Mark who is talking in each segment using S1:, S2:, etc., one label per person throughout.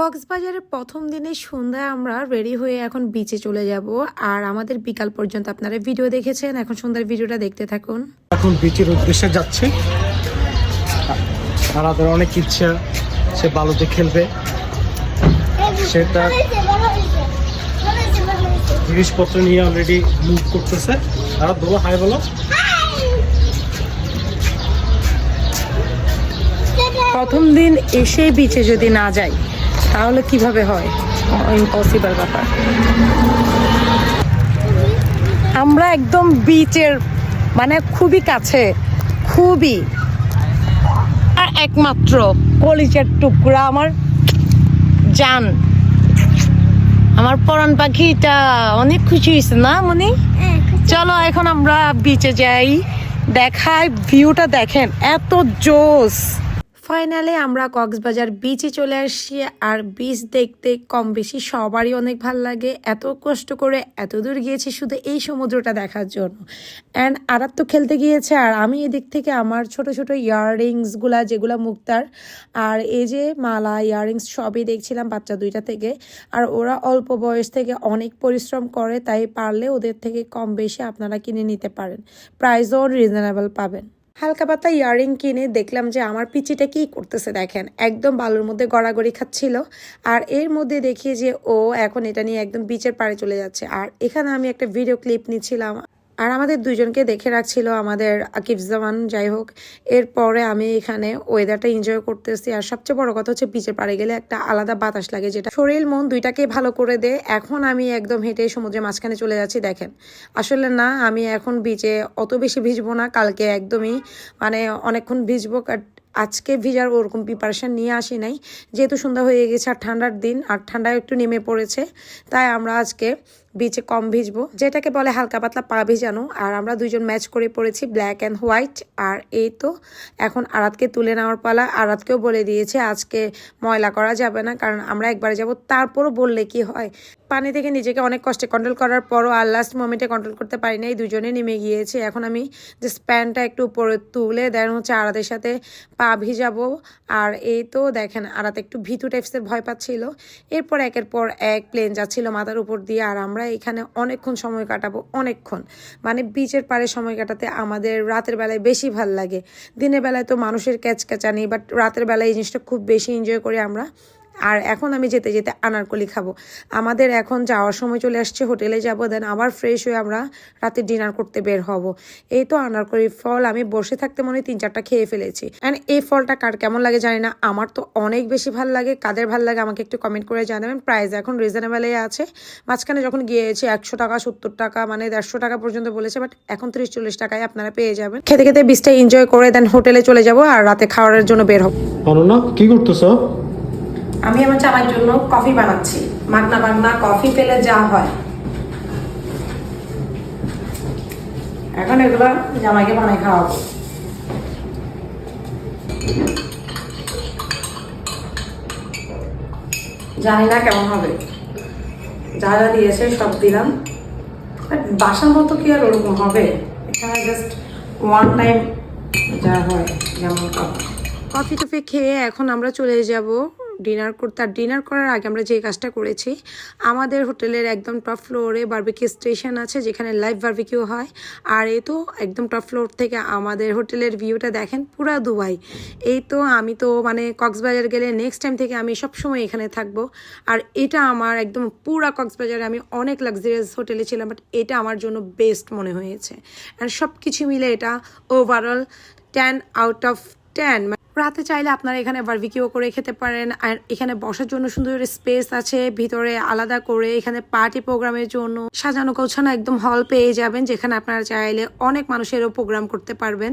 S1: কক্সবাজারের প্রথম দিনে সন্ধ্যায় আমরা রেডি হয়ে এখন বিচে চলে যাব। আর আমাদের বিকাল পর্যন্ত আপনারা ভিডিও দেখেছেন। এখন সন্ধ্যার ভিডিওটা দেখতে থাকুন।
S2: এখন বিচের উদ্দেশ্যে যাচ্ছে। আমাদের অনেক ইচ্ছা সে বালুতে খেলবে। সেটা জিনিসপত্র নিয়ে অলরেডি মুভ করতেছে। আর বলো হাই বলো।
S1: প্রথম দিন এসে বিচে যদি না যাই তাহলে কীভাবে হয়? ইম্পসিবল ব্যাপার। আমরা একদম বিচের মানে খুবই কাছে খুবই। আর একমাত্র কলিজার টুকরা আমার জান। আমার পরাণ পাখিটা অনেক খুশি হয়েছে না মনি? চলো এখন আমরা বিচে যাই। দেখাই ভিউটা দেখেন এত জোস ফাইনালি আমরা কক্সবাজার বিচে চলে আসছি, আর বিচ দেখতে কম বেশি সবারই অনেক ভালো লাগে। এত কষ্ট করে এত দূর গিয়েছি শুধু এই সমুদ্রটা দেখার জন্য। অ্যান্ড আরাত তো খেলতে গিয়েছে, আর আমি এদিক থেকে আমার ছোট ছোট ইয়াররিংসগুলা যেগুলা মুক্তার, আর এই যে মালা ইয়াররিংস সবই দেখছিলাম বাচ্চা দুইটা থেকে। আর ওরা অল্প বয়স থেকে অনেক পরিশ্রম করে, তাই পারলে ওদের থেকে কম বেশি আপনারা কিনে নিতে পারেন। প্রাইসও রিজনেবল পাবেন। হালকা পাতা ইয়ারিং কিনে দেখলাম যে আমার পিচিটা কি করতেছে দেখেন। একদম বালুর মধ্যে গড়াগড়ি খাচ্ছিল। আর এর মধ্যে দেখি যে ও এখন এটা নিয়ে একদম বিচের পাড়ে চলে যাচ্ছে। আর এখানে আমি একটা ভিডিও ক্লিপ নিচ্ছিলাম। আর আমাদের দুজনকে দেখে রাখছিল আমাদের আকিব জামান যাই হোক। এরপরে আমি এখানে ওয়েদারটা এনজয় করতেছি। আর সবচেয়ে বড় কথা হচ্ছে বিচের পাড়ে গেলে একটা আলাদা বাতাস লাগে যেটা শরীর মন দুইটাকে ভালো করে দেয় এখন আমি একদম হেঁটে সমুদ্রের মাঝখানে চলে যাচ্ছি, দেখেন। আসলে না, আমি এখন বিচে অত বেশি ভিজবো না, কালকে একদমই মানে অনেকক্ষণ ভিজবো। আজকে ভিজার ওরকম প্রিপারেশন নিয়ে আসি নাই। যেহেতু সন্ধ্যা হয়ে গেছে আর ঠান্ডার দিন, আর ঠান্ডা একটু নেমে পড়েছে, তাই আমরা আজকে বিচে কম ভিজবো। যেটাকে বলে হালকা পাতলা পা ভিজানো। আর আমরা দুইজন ম্যাচ করে পড়েছি ব্ল্যাক অ্যান্ড হোয়াইট আর এই তো এখন আরাতকে তুলে নেওয়ার পালা। আরাতকেও বলে দিয়েছে, আজকে ময়লা করা যাবে না, কারণ আমরা একবারে যাব, তারপরও বললে কি হয়? পানি থেকে নিজেকে অনেক কষ্টে কন্ট্রোল করার পরও আর লাস্ট মোমেন্টে কন্ট্রোল করতে পারি না এই দুজনে নেমে গিয়েছে। এখন আমি যে স্প্যানটা একটু উপরে তুলে দেন হচ্ছে আরাদের সাথে পা ভিজাবো। আর এই তো দেখেন, আরাত একটু ভিতু টাইপসের ভয় পাচ্ছিল। এরপর একের পর এক প্লেন যাচ্ছিল মাথার উপর দিয়ে। আর আমরা এখানে অনেকক্ষণ সময় কাটাবো, অনেকক্ষণ। মানে বিচের পাড়ে সময় কাটাতে আমাদের রাতের বেলায় বেশি ভালো লাগে। দিনের বেলায় তো মানুষের ক্যাচ ক্যাচানি বাট রাতের বেলায় এই জিনিসটা খুব বেশি এনজয় করি আমরা। আর এখন আমি যেতে যেতে আনারকলি খাব। আমাদের এখন যাওয়ার সময় চলে আসছে, হোটেলে যাব দেন আবার ফ্রেশ হয়ে আমরা রাতে ডিনার করতে বের হব। এই তো আনারকলির ফল, আমি বসে থাকতে মনে তিন চারটা খেয়ে ফেলেছি। অ্যান্ড এই ফলটা কার কেমন লাগে জানি না, আমার তো অনেক বেশি ভালো লাগে, কাদের ভালো লাগে আমাকে একটু কমেন্ট করে জানাবেন। প্রাইস এখন রিজনেবলে আছে। মাঝখানে যখন গিয়েছে, একশো টাকা, সত্তর টাকা মানে দেড়শো টাকা পর্যন্ত বলেছে বাট এখন ত্রিশ চল্লিশ টাকায় আপনারা পেয়ে যাবেন। খেতে খেতে বিচটা এনজয় করে দেন হোটেলে চলে যাব আর রাতে খাওয়ার জন্য বের হব।
S2: না কি করতেছো?
S1: আমি আমার জামাইয়ের জন্য কফি বানাচ্ছি। মাগনা মাগনা কফি পেলে যা হয়। এখন এগুলো জামাইকে বানাই খাওয়াবো। জানি না কেমন হবে। যা যা দিয়েছে সব দিলাম। বাসার মতো কি আর ওরকম হবে? এখানে জাস্ট ওয়ান টাইম যা হয়, যেমন কফি টফি খেয়ে এখন আমরা চলে যাব ডিনার করতে আর ডিনার করার আগে আমরা যে কাজটা করেছি, আমাদের হোটেলের একদম টপ ফ্লোরে বার্বিকিউ স্টেশন আছে, যেখানে লাইভ বার্বিকিউ হয়। আর এই তো একদম টপ ফ্লোর থেকে আমাদের হোটেলের ভিউটা দেখেন পুরা দুবাই। এই তো আমি তো মানে কক্সবাজার গেলে নেক্সট টাইম থেকে আমি সবসময় এখানে থাকব। আর এটা আমার একদম পুরা কক্সবাজারে আমি অনেক লাক্সারিয়াস হোটেলে ছিলাম বাট এটা আমার জন্য বেস্ট মনে হয়েছে। আর সব কিছু মিলে এটা overall ten out of ten রাতে চাইলে আপনারা এখানে বারবিকিও করে খেতে পারেন। আর এখানে বসার জন্য সুন্দর স্পেস আছে, ভিতরে আলাদা করে এখানে পার্টি প্রোগ্রামের জন্য সাজানো গোছানো একদম হল পেয়ে যাবেন, যেখানে আপনারা চাইলে অনেক মানুষেরও প্রোগ্রাম করতে পারবেন।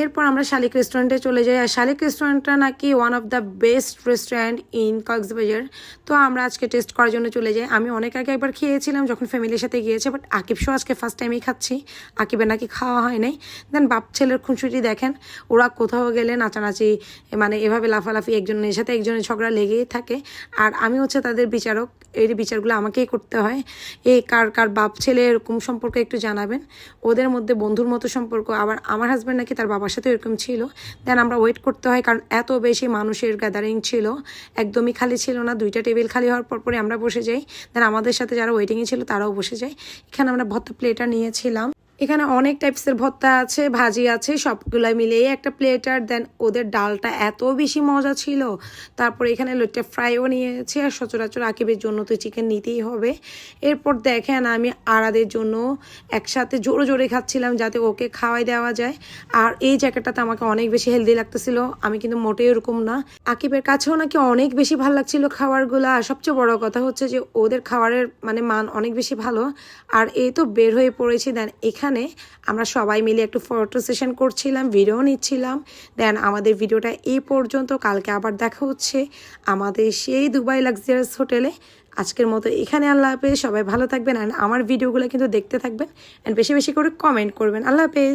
S1: এরপর আমরা শালিক রেস্টুরেন্টে চলে যাই। আর শালিক রেস্টুরেন্টটা নাকি one of the best restaurant in Cox's Bazar. তো আমরা আজকে টেস্ট করার জন্য চলে যাই। আমি অনেক আগে একবার খেয়েছিলাম যখন ফ্যামিলির সাথে গিয়েছে বাট আকিব শো আজকে ফার্স্ট টাইমই খাচ্ছি। আকিবের নাকি খাওয়া হয় নাই। দেন বাপ ছেলের খুনসুটি দেখেন, ওরা কোথাও গেলে নাচানাচি মানে এভাবে লাফালাফি, একজনের সাথে একজনের ঝগড়া লেগেই থাকে। আর আমি হচ্ছে তাদের বিচারক এর বিচারগুলো আমাকেই করতে হয়। এ কার কার বাপ ছেলে এরকম সম্পর্কে একটু জানাবেন। ওদের মধ্যে বন্ধুর মতো সম্পর্ক। আবার আমার হাজব্যান্ড নাকি তার বাবার সাথে এরকম ছিল। দেন আমরা ওয়েট করতে হয় কারণ এত বেশি মানুষের গ্যাদারিং ছিল। একদমই খালি ছিল না, দুইটা টেবিল খালি হওয়ার পর পরে আমরা বসে যাই। দেন আমাদের সাথে যারা ওয়েটিংয়ে ছিল তারাও বসে যায়। এখানে আমরা ভর্তা প্লেটার নিয়েছিলাম। এখানে অনেক টাইপসের ভর্তা আছে, ভাজি আছে, সবগুলাই মিলিয়ে একটা প্লেটার দেন ওদের ডালটা এত বেশি মজা ছিল। তারপর এখানে লোটটা ফ্রাইও নিয়েছি আর সচরাচর আকিবের জন্য তো চিকেন নিতেই হবে। এরপর দেখেন আমি আড়াদের জন্য একসাথে জোরে জোরে খাচ্ছিলাম যাতে ওকে খাওয়াই দেওয়া যায়। আর এই জ্যাকেটটাতে আমাকে অনেক বেশি হেলদি লাগতেছিল, আমি কিন্তু মোটেই এরকম না। আকিবের কাছেও নাকি অনেক বেশি ভালো লাগছিল খাবারগুলো। আর সবচেয়ে বড় কথা হচ্ছে যে ওদের খাবারের মানে মান অনেক বেশি ভালো। আর এই তো বের হয়ে পড়েছি দেন এখানে আমরা সবাই মিলে একটু ফটো সেশন করছিলাম ভিডিও নিচ্ছিলাম। দেন আমাদের ভিডিওটা এই পর্যন্ত, কালকে আবার দেখা হচ্ছে আমাদের সেই দুবাই লাক্সারিয়াস হোটেলে আজকের মতো এখানে আল্লাহ হাফেজ, সবাই ভালো থাকবেন। অ্যান্ড আমার ভিডিওগুলো কিন্তু দেখতে থাকবেন। অ্যান্ড বেশি বেশি করে কমেন্ট করবেন। আল্লাহ হাফেজ।